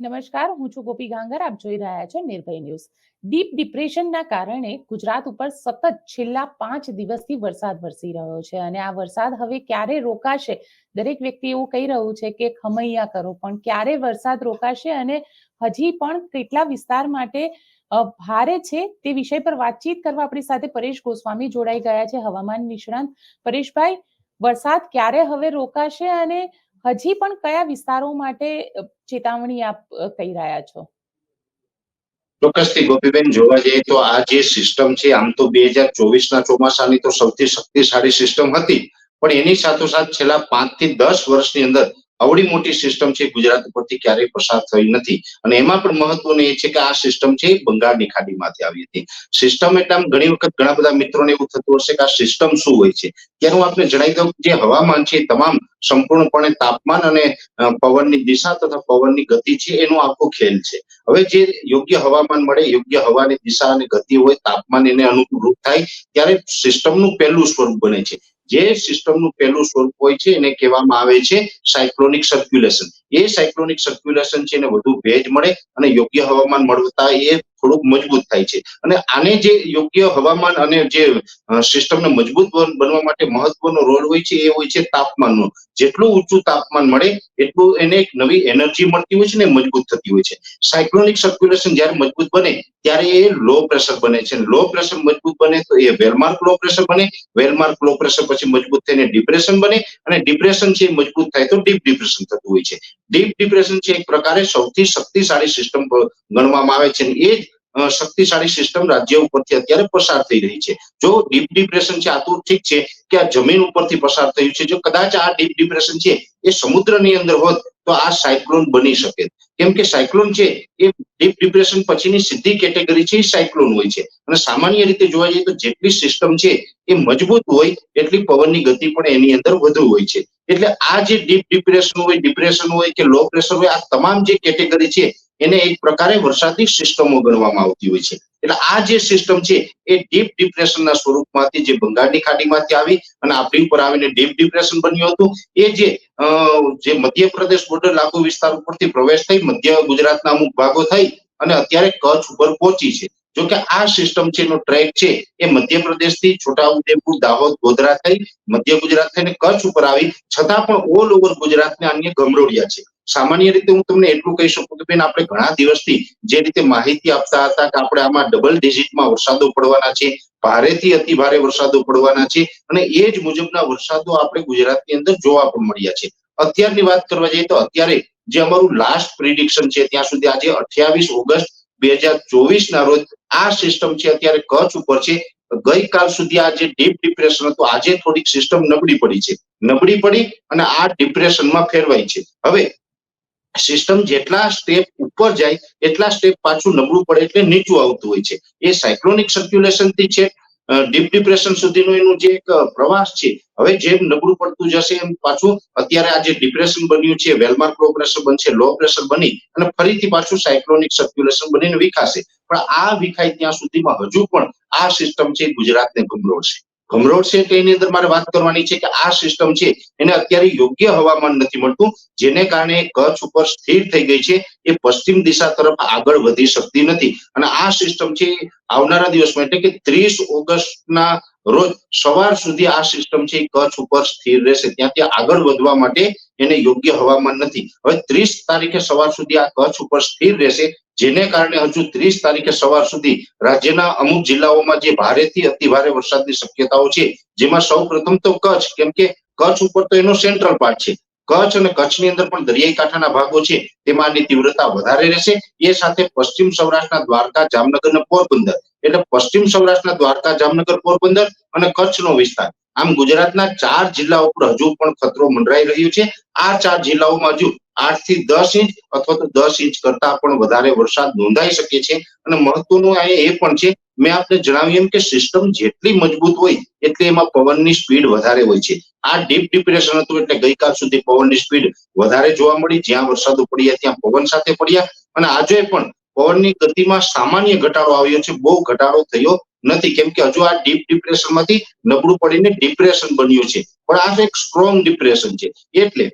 નમસ્કાર, હું છું ગોપી ગાંગર, આપ જોઈ રહ્યા છો નિર્ભય ન્યૂઝ. ડીપ ડિપ્રેશનના કારણે ગુજરાત ઉપર સતત છેલ્લા પાંચ દિવસથી વરસાદ વરસી રહ્યો છે અને આ વરસાદ હવે ક્યારે રોકાશે? દરેક વ્યક્તિ એવું કહી રહ્યું છે કે ખમૈયા કરો, પણ ક્યારે વરસાદ રોકાશે અને હજી પણ કેટલા વિસ્તાર માટે ભારે છે તે વિષય પર વાતચીત કરવા આપણી સાથે પરેશ ગોસ્વામી જોડાઈ ગયા છે. હવામાન નિષ્ણાંત પરેશભાઈ, વરસાદ ક્યારે હવે રોકાશે અને હજી પણ કયા વિસ્તારો માટે ચેતવણી આપ કહી રહ્યા છો? ચોક્કસથી ગોપીબેન, જોવા જઈએ તો આ જે સિસ્ટમ છે, આમ તો બે હજાર ચોવીસ ના ચોમાસાની તો સૌથી શક્તિશાળી સિસ્ટમ હતી. પણ એની સાથોસાથ છેલ્લા પાંચથી દસ વર્ષની અંદર આવડી મોટી સિસ્ટમ છે, ગુજરાત ઉપરથી ક્યારેય પસાર થઈ નથી. અને એમાં પણ મહત્વનું એ છે કે આ સિસ્ટમ છે બંગાળની ખાડીમાંથી આવી હતી. સિસ્ટમ એટલે આમ ઘણી વખત ઘણા બધા મિત્રોને એવું થતું હશે કે આ સિસ્ટમ શું હોય છે? ત્યારે હું આપને જણાવી દઉં જે હવામાન છે તમામ સંપૂર્ણપણે તાપમાન અને પવનની દિશા તથા પવનની ગતિ છે એનો આખો ખેલ છે. હવે જે યોગ્ય હવામાન મળે, યોગ્ય હવાની દિશા અને ગતિ હોય, તાપમાન એને અનુરૂપ થાય, ત્યારે સિસ્ટમનું પહેલું સ્વરૂપ બને છે. જે સિસ્ટમનું પહેલું સ્વરૂપ હોય છે એને કહેવામાં આવે છે સાયક્લોનિક સર્ક્યુલેશન એ સાયક્લોનિક સર્ક્યુલેશન છે એને વધુ ભેજ મળે અને યોગ્ય હવામાન મળતા એ થોડુંક મજબૂત થાય છે. અને આને જે યોગ્ય હવામાન અને જે સિસ્ટમને મજબૂત બનવા માટે મહત્વનો રોલ હોય છે, એ હોય છે તાપમાનનો. જેટલું ઊંચું તાપમાન મળે, એટલું એને એક નવી એનર્જી મળતી હોય છે ને મજબૂત થતી હોય છે. સાયક્લોનિક સર્ક્યુલેશન જ્યારે મજબૂત બને, ત્યારે એ લો પ્રેશર બને છે. લો પ્રેશર મજબૂત બને તો એ વેલમાર્ક લો પ્રેશર બને, વેલમાર્ક લો પ્રેશર પછી મજબૂત થઈને ડિપ્રેશન બને, અને ડિપ્રેશન છે મજબૂત થાય તો ડીપ ડિપ્રેશન થતું હોય છે. ડીપ ડિપ્રેશન છે એક પ્રકારે સૌથી શક્તિશાળી સિસ્ટમ ગણવામાં આવે છે. એ જ શક્તિશાળી સિસ્ટમ રાજ્ય ઉપરથી અત્યારે પસાર થઈ રહી છે. જો ડીપ ડિપ્રેશન છે, આ તો ઠીક છે કે આ જમીન ઉપરથી પસાર થયું છે. જો કદાચ આ ડીપ ડિપ્રેશન છે, એ સમુદ્રની અંદર હોત, તો આ સાયક્લોન બની શકે. કેમ કે સાયક્લોન છે, એ ડીપ ડિપ્રેશન પછીની સીધી કેટેગરી છે, એ સાયક્લોન હોય છે. અને સામાન્ય રીતે જોવા જઈએ તો જેટલી સિસ્ટમ છે, એ મજબૂત હોય, એટલી પવનની ગતિ પણ એની અંદર વધુ હોય છે. એટલે આ જે ડીપ ડિપ્રેશન હોય ડિપ્રેશન હોય કે લો પ્રેશર હોય, આ તમામ જે કેટેગરી છે એને એક પ્રકારે વરસાદી સિસ્ટમો ગણવામાં આવતી હોય છે. એટલે આ જે સિસ્ટમ છે, એ ડીપ ડિપ્રેશનના સ્વરૂપમાંથી, જે બંગાળની ખાડીમાંથી આવી અને આપણી ઉપર આવીને ડીપ ડિપ્રેશન બન્યું હતું, એ જે જે મધ્યપ્રદેશ બોર્ડર લાગુ વિસ્તાર ઉપરથી પ્રવેશ થઈ, મધ્ય ગુજરાતના અમુક ભાગો થઈ અને અત્યારે કચ્છ ઉપર પહોંચી છે. જો કે આ સિસ્ટમ છે એનો ટ્રેક છે, એ મધ્યપ્રદેશથી છોટાઉદેપુર, દાહોદ, ગોધરા થઈ મધ્ય ગુજરાત થઈને કચ્છ ઉપર આવી, છતાં પણ ઓલ ઓવર ગુજરાતને અન્ય ગમરોડિયા છે. સામાન્ય રીતે હું તમને એટલું કહી શકું કે બેન, આપણે ઘણા દિવસથી જે રીતે માહિતી આપતા હતા કે આપણે આમાં ડબલ ડિજિટમાં વરસાદો પડવાના છે, ભારેથી અતિ ભારે વરસાદો પડવાના છે, અને એ જ મુજબના વરસાદો આપણે ગુજરાતની અંદર જોવા પણ મળ્યા છે. અત્યારની વાત કરવા જઈએ તો અત્યારે જે અમારું લાસ્ટ પ્રિડિક્શન છે, ત્યાં સુધી આજે અઠ્યાવીસ ઓગસ્ટ બે હજાર ચોવીસ ના રોજ આ સિસ્ટમ છે અત્યારે કચ્છ ઉપર છે. ગઈકાલ સુધી આ જે ડીપ ડિપ્રેશન હતું, આજે થોડીક સિસ્ટમ નબળી પડી છે. નબળી પડી અને આ ડિપ્રેશનમાં ફેરવાય છે. હવે સિસ્ટમ જેટલા સ્ટેપ ઉપર જાય, એટલા સ્ટેપ પાછું નબળું પડે એટલે નીચું આવતું હોય છે. એ સાયક્લોનિક સર્ક્યુલેશનથી છે ડીપ ડિપ્રેશન સુધીનો એનું જે એક પ્રવાસ છે, હવે જેમ નબળું પડતું જશે એમ પાછું અત્યારે આ જે ડિપ્રેશન બન્યું છે, વેલમાર્ક લો પ્રેશર બનશે, લો પ્રેશર બની અને ફરીથી પાછું સાયક્લોનિક સર્ક્યુલેશન બનીને વિકાસે. પણ આ વિખાય ત્યાં સુધીમાં હજુ પણ આ સિસ્ટમ છે ગુજરાતને ગમરોડશે ગમરોડશે છે એની અંદર મારે વાત કરવાની છે કે આ સિસ્ટમ છે, એને અત્યારે યોગ્ય હવામાન નથી મળતું, જેને કારણે કચ્છ ઉપર સ્થિર થઈ ગઈ છે, એ પશ્ચિમ દિશા તરફ આગળ વધી શકતી નથી. અને આ સિસ્ટમ છે આવનારા દિવસમાં એટલે કે ત્રીસ ઓગસ્ટના રોજ સવાર સુધી આ સિસ્ટમ છે કચ્છ ઉપર સ્થિર રહેશે. ત્યાંથી આગળ વધવા માટે એને યોગ્ય હવામાન નથી. હવે ત્રીસ તારીખે સવાર સુધી આ કચ્છ ઉપર સ્થિર રહેશે, જેને કારણે હજુ ત્રીસ તારીખે સવાર સુધી રાજ્યના અમુક જિલ્લાઓમાં જે ભારેથી અતિ વરસાદની શક્યતાઓ છે, જેમાં સૌ પ્રથમ તો કચ્છ, કેમ કે કચ્છ ઉપર તો એનો સેન્ટ્રલ પાર્ટ છે. કચ્છ અને કચ્છની અંદર પણ દરિયાઈ કાંઠાના ભાગો છે, તેમાં આની તીવ્રતા વધારે રહેશે. એ સાથે પશ્ચિમ સૌરાષ્ટ્રના દ્વારકા, જામનગર અને પોરબંદર. એટલે પશ્ચિમ સૌરાષ્ટ્રના દ્વારકા, જામનગર, પોરબંદર અને કચ્છનો વિસ્તાર. આમ ગુજરાતના ચાર જિલ્લાઓ પર હજુ પણ ખતરો મંડરાઈ રહ્યો છે. આ ચાર જિલ્લાઓમાં હજુ આઠથી દસ ઇંચ અથવા તો દસ ઇંચ કરતા પણ વધારે વરસાદ નોંધાઈ શકે છે. અને મહત્વનું આ એ પણ છે, મેં આપને જણાવ્યું એમ કે સિસ્ટમ જેટલી મજબૂત હોય એટલે એમાં પવનની સ્પીડ વધારે હોય છે. આ ડીપ ડિપ્રેશન હતું એટલે ગઈકાલ સુધી પવનની સ્પીડ વધારે જોવા મળી. જ્યાં વરસાદો પડ્યા ત્યાં પવન સાથે પડ્યા. અને આજે પણ પવનની ગતિમાં સામાન્ય ઘટાડો આવ્યો છે. બહુ ઘટાડો થયો નથી. કેમ કે હજુ આ ડીપ ડિપ્રેશનમાંથી નબળું પડીને ડિપ્રેશન બન્યું છે. પણ આ એક સ્ટ્રોંગ ડિપ્રેશન છે. એટલે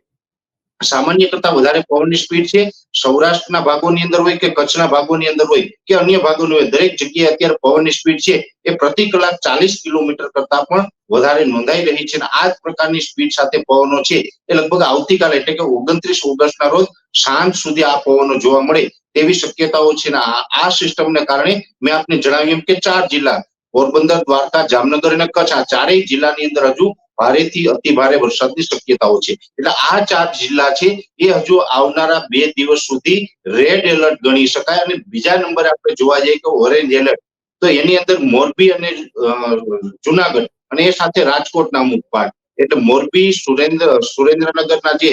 સામાન્ય કરતા વધારે પવનની સ્પીડ છે. સૌરાષ્ટ્રના ભાગોની અંદર હોય કે કચ્છના ભાગોની અંદર હોય કે અન્ય ભાગોની હોય, દરેક જગ્યાએ અત્યારે પવનની સ્પીડ છે. એ પ્રતિ કલાક ચાલીસ કિલોમીટર કરતા પણ વધારે નોંધાઈ રહી છે અને આ જ પ્રકારની સ્પીડ સાથે પવનો છે. એ લગભગ આવતીકાલે એટલે કે ઓગણત્રીસ ઓગસ્ટના રોજ સાંજ સુધી આ પવનો જોવા મળે તેવી શક્યતાઓ છે આ- સિસ્ટમને કારણે મેં આપને જણાવ્યું કે ચાર જિલ્લા, પોરબંદર, દ્વારકા, જામનગર અને કચ્છ આ ચારેય જિલ્લાની અંદર હજુ ભારેથી અતિ ભારે વરસાદની શક્યતાઓ છે. એટલે આ ચાર જિલ્લા છે, એ હજુ આવનારા બે દિવસ સુધી રેડ એલર્ટ ગણી શકાય. અને બીજા નંબરે આપણે જોવા જઈએ કે ઓરેન્જ એલર્ટ તો એની અંદર મોરબી અને જુનાગઢ અને એ સાથે રાજકોટના ભાગ એટલે મોરબી, સુરેન્દ્ર, સુરેન્દ્રનગરના જે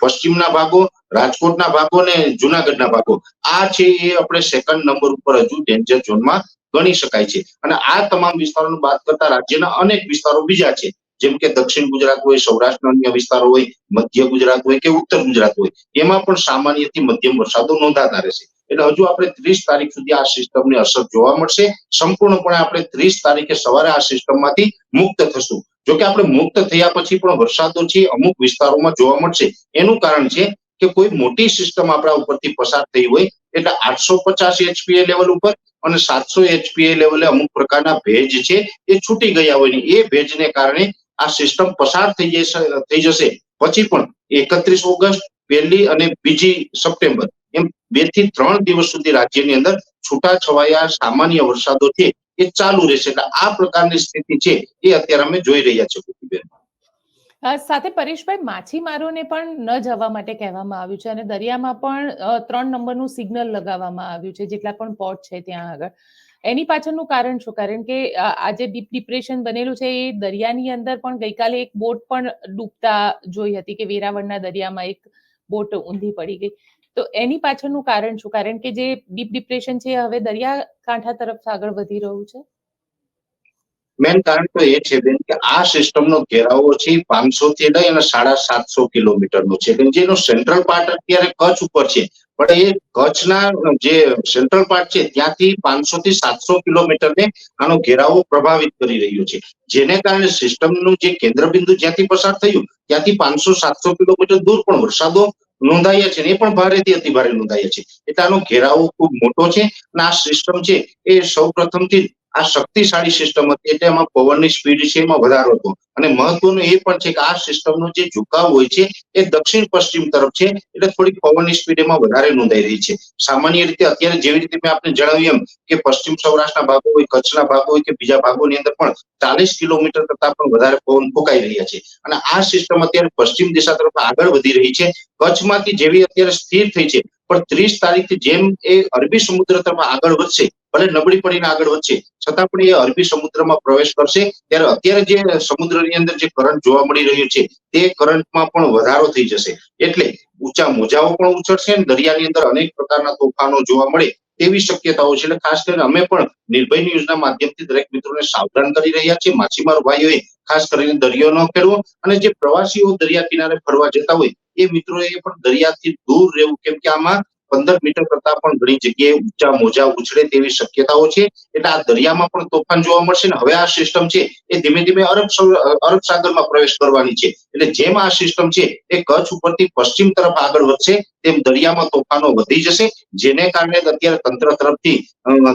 પશ્ચિમના ભાગો, રાજકોટના ભાગો અને જુનાગઢના ભાગો. આ છે એ આપણે સેકન્ડ નંબર ઉપર હજુ ડેન્જર ઝોનમાં ગણી શકાય છે. અને આ તમામ વિસ્તારોની વાત કરતા રાજ્યના અનેક વિસ્તારો બીજા છે. જેમ કે દક્ષિણ ગુજરાત હોય, સૌરાષ્ટ્રના અન્ય વિસ્તારો હોય, મધ્ય ગુજરાત હોય કે ઉત્તર ગુજરાત હોય, એમાં પણ સામાન્યથી મધ્યમ વરસાદો નોંધાતા રહેશે. એટલે હજુ આપણે ત્રીસ તારીખ સુધી આ સિસ્ટમની અસર જોવા મળશે. સંપૂર્ણપણે આપણે ત્રીસ તારીખે સવારે આ સિસ્ટમમાંથી મુક્ત થશું. જો કે આપણે મુક્ત થયા પછી પણ વરસાદો છે, અમુક વિસ્તારોમાં જોવા મળશે. એનું કારણ છે કે કોઈ મોટી સિસ્ટમ આપણા ઉપરથી પસાર થઈ હોય, એટલે આઠસો પચાસ એચપીએ લેવલ ઉપર અને સાતસો એચપીએ લેવલે અમુક પ્રકારના ભેજ છે, એ છૂટી ગયા હોય ને એ ભેજને કારણે આ સિસ્ટમ પસાર થઈ જશે થઈ જશે. પછી પણ એકત્રીસ ઓગસ્ટ પહેલી અને બીજી સપ્ટેમ્બર એમ બેથી ત્રણ દિવસ સુધી રાજ્યની અંદર છૂટા છવાયા સામાન્ય વરસાદો છે એ ચાલુ રહેશે. એટલે આ પ્રકારની સ્થિતિ છે એ અત્યારે અમે જોઈ રહ્યા છીએ અ, સાથે પરેશભાઈ માછીમારોને પણ ન જવા માટે કહેવામાં આવ્યું છે અને દરિયામાં પણ ત્રણ નંબરનું સિગ્નલ લગાવવામાં આવ્યું છે જેટલા પણ પોર્ટ છે ત્યાં આગળ. એની પાછળનું કારણ શું? કારણ કે આજે ડીપ ડિપ્રેશન બનેલું છે, એ દરિયાની અંદર પણ ગઈકાલે એક બોટ પણ ડૂબતા જોઈ હતી કે વેરાવળના દરિયામાં એક બોટ ઊંધી પડી ગઈ. તો એની પાછળનું કારણ શું? કારણ કે જે ડીપ ડિપ્રેશન છે હવે દરિયા કાંઠા તરફ આગળ વધી રહ્યું છે? મેન કારણ તો એ છે બેન કે આ સિસ્ટમનો ઘેરાવો છે પાંચસો થી લઈ અને સાડા સાતસો કિલોમીટરનો છે. બેન, જેનો સેન્ટ્રલ પાર્ટ અત્યારે કચ્છ ઉપર છે પણ એ કચ્છના જે સેન્ટ્રલ પાર્ટ છે, ત્યાંથી પાંચસો થી સાતસો કિલોમીટરને આનો ઘેરાવો પ્રભાવિત કરી રહ્યો છે. જેને કારણે સિસ્ટમનું જે કેન્દ્રબિંદુ જ્યાંથી પસાર થયું, ત્યાંથી પાંચસો સાતસો કિલોમીટર દૂર પણ વરસાદો નોંધાયા છે એ પણ ભારેથી અતિ ભારે નોંધાયા છે. એટલે આનો ઘેરાવો ખૂબ મોટો છે અને આ સિસ્ટમ છે એ સૌ પ્રથમથી આ શક્તિશાળી સિસ્ટમ હતી એટલે એમાં પવનની સ્પીડ છે, એમાં વધારો હતો. અને મહત્વનું એ પણ છે કે આ સિસ્ટમનો જે ઝુકાવ હોય છે, એ દક્ષિણ પશ્ચિમ તરફ છે, એટલે થોડીક પવનની સ્પીડ એમાં વધારે નોંધાઈ રહી છે. સામાન્ય રીતે અત્યારે જેવી રીતે મેં આપને જણાવ્યું એમ કે પશ્ચિમ સૌરાષ્ટ્રના ભાગો હોય, કચ્છના ભાગો હોય કે બીજા ભાગોની અંદર પણ ચાલીસ કિલોમીટર કરતા પણ વધારે પવન ફૂંકાઈ રહ્યા છે. અને આ સિસ્ટમ અત્યારે પશ્ચિમ દિશા તરફ આગળ વધી રહી છે. કચ્છમાંથી જેવી અત્યારે સ્થિર થઈ છે, પણ ત્રીસ તારીખથી જેમ એ અરબી સમુદ્ર તરફ આગળ વધશે ભલે નબળી પડીને આગળ વધશે, છતાં પણ એ અરબી સમુદ્રમાં પ્રવેશ કરશે. ત્યારે અત્યારે જે સમુદ્રની અંદર જે કરંટ જોવા મળી રહ્યું છે, તે કરંટમાં પણ વધારો થઈ જશે. એટલે ઊંચા મોજાઓ પણ ઉછળશે દરિયાની અંદર અનેક પ્રકારના તોફાનો જોવા મળે તેવી શક્યતાઓ છે. એટલે ખાસ કરીને અમે પણ નિર્ભય ન્યૂઝના માધ્યમથી દરેક મિત્રોને સાવધાન કરી રહ્યા છીએ. માછીમાર ભાઈઓએ ખાસ કરીને દરિયો ન ખેડવો અને જે પ્રવાસીઓ દરિયા કિનારે ફરવા જતા હોય, એ મિત્રોએ પણ દરિયાથી દૂર રહેવું. કેમ કે આમાં પંદર મીટર કરતા પણ ઘણી જગ્યાએ ઊંચા મોજા ઉછળે તેવી શક્યતાઓ છે. એટલે આ દરિયામાં પણ તોફાન જોવા મળશે ને હવે આ સિસ્ટમ છે એ ધીમે ધીમે અરબ અરબ સાગરમાં પ્રવેશ કરવાની છે. એટલે જેમ આ સિસ્ટમ છે એ કચ્છ ઉપરથી પશ્ચિમ તરફ આગળ વધશે, તેમ દરિયામાં તોફાનો વધી જશે, જેને કારણે અત્યારે તંત્ર તરફથી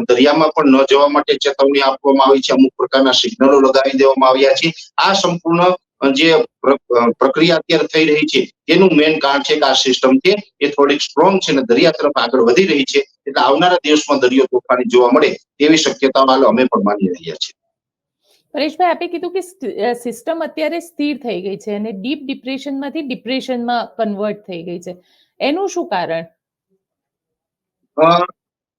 દરિયામાં પણ ન જવા માટે ચેતવણી આપવામાં આવી છે. અમુક પ્રકારના સિગ્નલો લગાવી દેવામાં આવ્યા છે. આ સંપૂર્ણ જે પ્રક્રિયા અત્યારે થઈ રહી છે તેનું મેઇન કારણ છે કે આ સિસ્ટમ છે એ થોડીક સ્ટ્રોંગ છે અને દરિયા તરફ આગળ વધી રહી છે એટલે આવનારા દિવસમાં દરિયો તોફાની જોવા મળે તેવી શક્યતાઓ હાલ અમે પણ માની રહ્યા છીએ. પરેશભાઈ આપે કીધું કે સિસ્ટમ અત્યારે સ્થિર થઈ ગઈ છે અને ડીપ ડિપ્રેશનમાંથી ડિપ્રેશનમાં કન્વર્ટ થઈ ગઈ છે. એનું શું કારણ?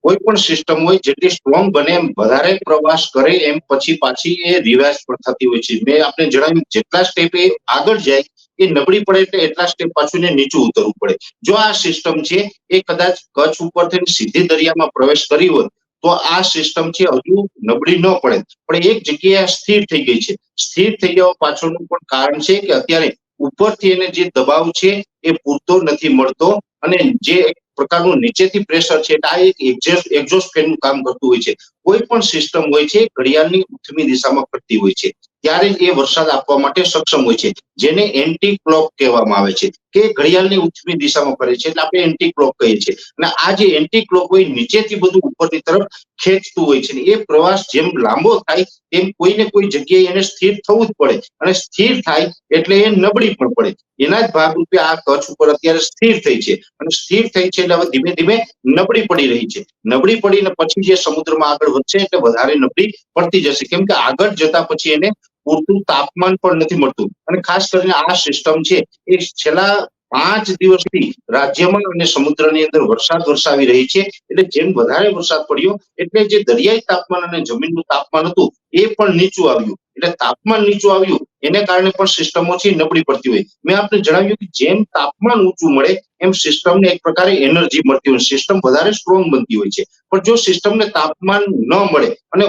કોઈ પણ સિસ્ટમ હોય, જેટલી સ્ટ્રોંગ બને એમ વધારે પ્રવાસ કરે એમ પછી પાછી એ રિવાઇઝ પણ થતી હોય છે. મેં આપને જણાવ્યું જેટલા સ્ટેપ એ આગળ જાય, એ નબળી પડે એટલે એટલા સ્ટેપ પાછું નીચું ઉતરવું પડે. જો આ સિસ્ટમ છે, એ કદાચ કચ્છ ઉપરથી સીધી દરિયામાં પ્રવેશ કરી હોય તો આ સિસ્ટમ છે હજુ નબળી ન પડે. પણ એક જગ્યાએ સ્થિર થઈ ગઈ છે. સ્થિર થઈ જવા પાછળનું પણ કારણ છે કે અત્યારે ઉપરથી એને જે દબાવ છે, એ પૂરતો નથી મળતો અને જે એક પ્રકારનું નીચેથી પ્રેશર છે એટલે આ એક એક્ઝોસ્ટ એક્ઝોસ્ટ કામ કરતું હોય છે. કોઈ પણ સિસ્ટમ હોય છે, ઘડિયાળની ઉથમી દિશામાં ફરતી હોય છે. ત્યારે એ વરસાદ આપવા માટે સક્ષમ હોય છે. જેને એન્ટી ક્લોક કહેવામાં આવે છે, કે ઘડિયાળની ઉચ્ચમી દિશામાં ફરે છે, એટલે આપણે એન્ટી ક્લોક કહીએ છીએ. અને આ જે એન્ટી ક્લોક હોય, નીચેથી બધું ઉપરની તરફ ખેંચતું હોય છે એ પ્રવાસ જેમ લાંબો થાય, તેમ કોઈને કોઈ જગ્યાએ એને સ્થિર થવું જ પડે. અને સ્થિર થાય એટલે એ નબળી પણ પડે. એના જ ભાગરૂપે આ કચ્છ ઉપર અત્યારે સ્થિર થઈ છે. અને સ્થિર થઈ છે એટલે હવે ધીમે ધીમે નબળી પડી રહી છે. નબળી પડીને પછી જે સમુદ્રમાં આગળ વધશે, એટલે વધારે નબળી પડતી જશે. કેમ કે આગળ જતા પછી એને પૂરતું તાપમાન પણ નથી મળતું. અને ખાસ કરીને આ સિસ્ટમ છે એ છેલ્લા પાંચ દિવસથી રાજ્યમાં અને સમુદ્રની અંદર વરસાદ વરસાવી રહી છે. એટલે જેમ વધારે વરસાદ પડ્યો, એટલે જે દરિયાઈ તાપમાન અને જમીનનું તાપમાન હતું, એ પણ નીચું આવ્યું. એટલે તાપમાન નીચું આવ્યું, એને કારણે પણ સિસ્ટમો છે નબળી પડતી હોય. મેં આપને જણાવ્યું કે જેમ તાપમાન ઊંચું મળે, એમ સિસ્ટમને એક પ્રકારે એનર્જી મળતી હોય. સિસ્ટમ વધારે સ્ટ્રોંગ બનતી હોય છે. પણ જો સિસ્ટમને તાપમાન ન મળે અને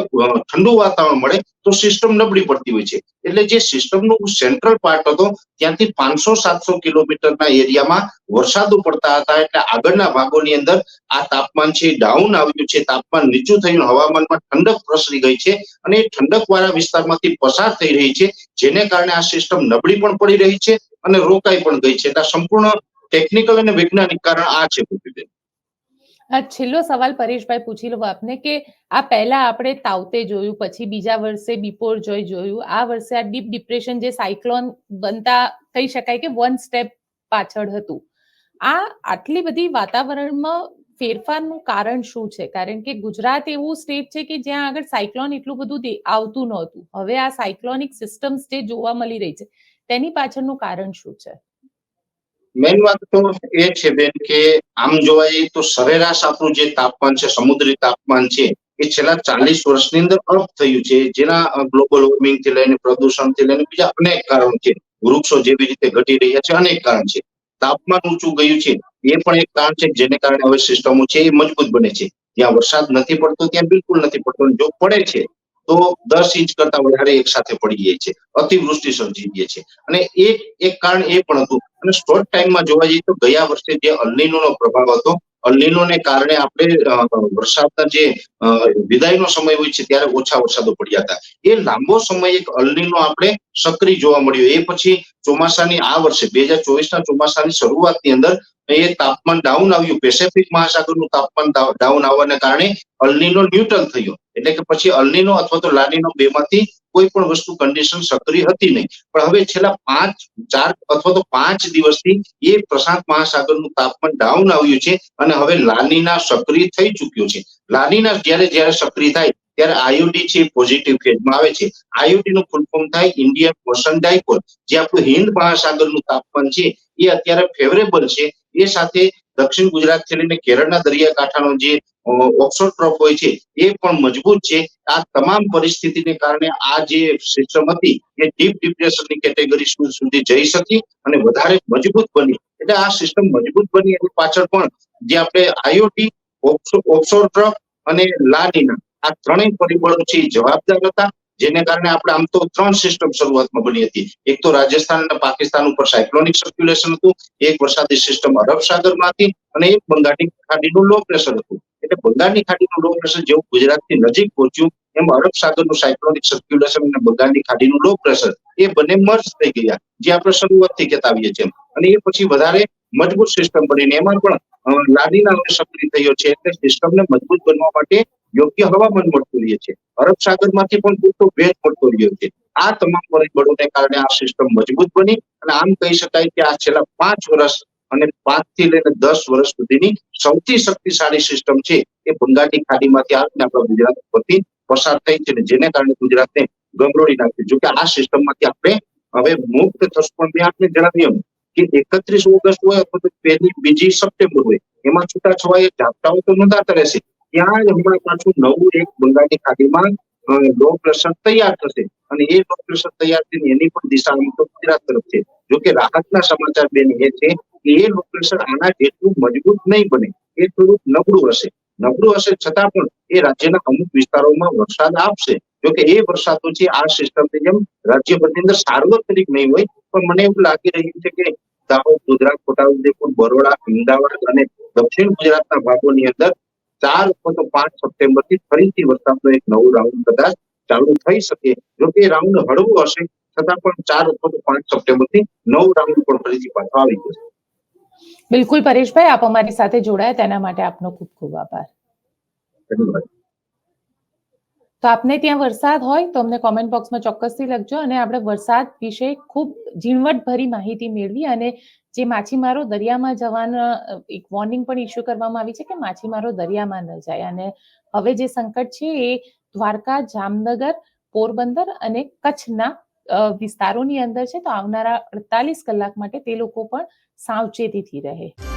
ઠંડુ વાતાવરણ મળે, તો સિસ્ટમ નબળી પડતી હોય છે. એટલે જે સિસ્ટમનો સેન્ટ્રલ પાર્ટ હતો, ત્યાંથી પાંચસો, સાતસો કિલોમીટરના એરિયામાં વરસાદો પડતા હતા એટલે આગળના ભાગોની અંદર આ તાપમાન છે ડાઉન આવ્યું છે. તાપમાન નીચું થયું હવામાનમાં ઠંડક પ્રસરી ગઈ છે અને એ ઠંડક વાળા વિસ્તારમાંથી પસાર થઈ રહી છે, જેને કારણે આ સિસ્ટમ નબળી પણ પડી રહી છે અને રોકાઈ પણ ગઈ છે. એટલે સંપૂર્ણ ટેકનિકલ અને વૈજ્ઞાનિક કારણ આ છે આ છેલ્લો સવાલ પરેશભાઈ પૂછી લો આપને કે આ પહેલા આપણે તાવતે જોયું, પછી બીજા વર્ષે બિપોર જોઈ જોયું. આ વર્ષે આ ડીપ ડિપ્રેશન જે સાયક્લોન બનતા, કહી શકાય કે વન સ્ટેપ પાછળ હતું. આ આટલી બધી વાતાવરણમાં ફેરફારનું કારણ શું છે? કારણ કે ગુજરાત એવું સ્ટેટ છે કે જ્યાં આગળ સાયક્લોન એટલું બધું આવતું નહોતું. હવે આ સાયક્લોનિક સિસ્ટમ્સ જે જોવા મળી રહી છે, તેની પાછળનું કારણ શું છે? મેઇન વાત તો એ છે બેન કે આમ જોવા જઈએ તો સરેરાશ આપણું જે તાપમાન છે, સમુદ્રી તાપમાન છે, એ છેલ્લા ચાલીસ વર્ષની અંદર અપ થયું છે. જેના ગ્લોબલ વોર્મિંગથી લઈને પ્રદૂષણથી લઈને બીજા અનેક કારણો છે. વૃક્ષો જેવી રીતે ઘટી રહ્યા છે, અનેક કારણ છે. તાપમાન ઊંચું ગયું છે, એ પણ એક કારણ છે, જેને કારણે હવે સિસ્ટમો છે એ મજબૂત બને છે. જ્યાં વરસાદ નથી પડતો, ત્યાં બિલકુલ નથી પડતો. જો પડે છે, તો દસ ઇંચ કરતા વધારે એક સાથે પડી જાય છે, અતિવૃષ્ટિ સર્જી જાય છે. અને એક એક કારણ એ પણ હતું, અને શોર્ટ ટાઈમમાં જોવા જઈએ તો ગયા વર્ષે જે અલ્નિનો પ્રભાવ હતો અલ્નીનોને કારણે આપણે વરસાદના જે વિદાયનો સમય હોય છે ત્યારે ઓછા વરસાદો પડ્યા હતા. એ લાંબો સમય એક અલ્લીનો આપણે સક્રિય જોવા મળ્યો. એ પછી ચોમાસાની, આ વર્ષે બે હજાર ચોવીસના ચોમાસાની શરૂઆતની અંદર એ તાપમાન ડાઉન આવ્યું. પેસેફિક મહાસાગરનું તાપમાન ડાઉન આવવાને કારણે અલ્લીનો ન્યુટ્રલ થયો. એટલે કે પછી અલ્નીનો અથવા તો લાનીનો બેમાંથી કોઈ પણ વસ્તુ કન્ડિશન સક્રિય હતી નહીં. પણ હવે છેલ્લા પાંચ, ચાર અથવા તો પાંચ દિવસથી એ પ્રશાંત મહાસાગરનું તાપમાન ડાઉન આવ્યું છે અને હવે લાનીના સક્રિય થઈ ચૂક્યું છે. લાનીના જ્યારે જ્યારે સક્રિય થાય ત્યારે આયોડી છે પોઝિટિવ ફેઝમાં આવે છે. આઈઓડી નું ફૂલ થાય ઇન્ડિયન ઓશન ડાયપોલ જે આપણું હિન્દ મહાસાગરનું તાપમાન છે એ અત્યારે ફેવરેબલ છે. એ સાથે દક્ષિણ ગુજરાતથી લઈને કેરળના દરિયાકાંઠાનો જે ઓફશોર ટ્રફ હોય છે, એ પણ મજબૂત છે. આ તમામ પરિસ્થિતિને કારણે આ જે સિસ્ટમ હતી, એ ડીપ ડિપ્રેશનની કેટેગરી સુધી જઈ શકી અને વધારે મજબૂત બની. એટલે આ સિસ્ટમ મજબૂત બની એની પાછળ પણ જે આપણે આઈઓટી ઓફશોર ટ્રક અને લાનીના આ ત્રણેય પરિબળો છે જવાબદાર હતા. જેને કારણે આપણે આમ તો ત્રણ સિસ્ટમ શરૂઆતમાં બની હતી. એક તો રાજસ્થાન અને પાકિસ્તાન ઉપર સાયક્લોનિક સર્ક્યુલેશન હતું, એક વરસાદી સિસ્ટમ અરબ સાગરમાં હતી અને એક બંગાળની ખાડીનું લો પ્રેશર હતું. એટલે બંગાળની ખાડીનું લો પ્રેશર જેવું ગુજરાતની નજીક પહોંચ્યું, એમ અરબ સાગરનું સાયક્લોનિક સર્ક્યુલેશન અને બંગાળની ખાડીનું લો પ્રેશર એ બંને મર્જ થઈ ગયા. જે આપણે શરૂઆતથી કહેતા આવીએ છીએ અને એ પછી વધારે મજબૂત સિસ્ટમ બનીને એમાં પણ લાદીના અને સક્રિય થયો છે. એટલે સિસ્ટમને મજબૂત બનવા માટે યોગ્ય હવામાન મળતું રહે છે. અરબ સાગરમાંથી પણ પૂરતો ભેજ મળતો રહ્યો છે. આ તમામ પરિબળોને કારણે આ સિસ્ટમ મજબૂત બની અને આમ કહી શકાય કે આ છેલ્લા પાંચ વર્ષ અને પાંચથી લઈને દસ વર્ષ સુધીની સૌથી શક્તિશાળી સિસ્ટમ છે એ બંગાળની ખાડીમાંથી આવીને આપણા ગુજરાત પરથી પસાર થઈ છે જેને કારણે ગુજરાતને ગમરોળી નાખ્યું જોકે આ સિસ્ટમમાંથી આપણે હવે મુક્ત થશું પણ મેં આપને જણાવ્યું કે એકત્રીસ ઓગસ્ટ હોય અથવા તો પહેલી બીજી સપ્ટેમ્બર હોય, એમાં છૂટાછવાયા ઝાપટાઓ તો નોંધાતા રહેશે. ત્યાં જ હમણાં પાછું નવું એક બંગાળની ખાડીમાં લો પ્રેશર તૈયાર થશે. અને એ લો પ્રેશર તૈયાર થઈને એની પણ દિશા ગુજરાત તરફ છે. જોકે રાહતના સમાચાર બેન એ છે કે એ લો પ્રેશર આના જેટલું મજબૂત નહીં બને, એ થોડુંક નબળું હશે. નબળું હશે છતાં પણ એ રાજ્યના અમુક વિસ્તારોમાં વરસાદ આપશે. જોકે એ વરસાદો છે, આ સિસ્ટમની જેમ રાજ્યભરની અંદર સાર્વત્રિક નહીં હોય પણ મને એવું લાગી રહ્યું છે કે દાહોદ ગુજરાત છોટાઉદેપુર બરોડા અમદાવાદ અને દક્ષિણ ગુજરાતના ભાગોની અંદર ચાર અથવા તો પાંચ સપ્ટેમ્બરથી ફરીથી વરસાદનો એક નવો રાઉન્ડ કદાચ ચાલુ થઈ શકે. જો કે રાઉન્ડ હળવો હશે છતાં પણ ચાર અથવા તો પાંચ સપ્ટેમ્બરથી નવ રાઉન્ડ પણ ફરીથી પાછો આવી જશે બિલકુલ પરેશભાઈ આપ અમારી સાથે જોડાયા તેના માટે આપનો ખૂબ ખૂબ આભાર. ધન્યવાદ. તો આપને ત્યાં વરસાદ હોય તો અમને કોમેન્ટ બોક્સમાં ચોક્કસથી લખજો અને આપણે વરસાદ વિશે ખૂબ ઝીણવટભરી માહિતી મેળવી અને જે માછીમારો દરિયામાં જવાના એક વોર્નિંગ પણ ઇસ્યુ કરવામાં આવી છે કે માછીમારો દરિયામાં ન જાય. અને હવે જે સંકટ છે એ દ્વારકા, જામનગર, પોરબંદર અને કચ્છના વિસ્તારોની અંદર છે. તો આવનારા અડતાલીસ કલાક માટે તે લોકો પણ સાવચેતીથી રહે.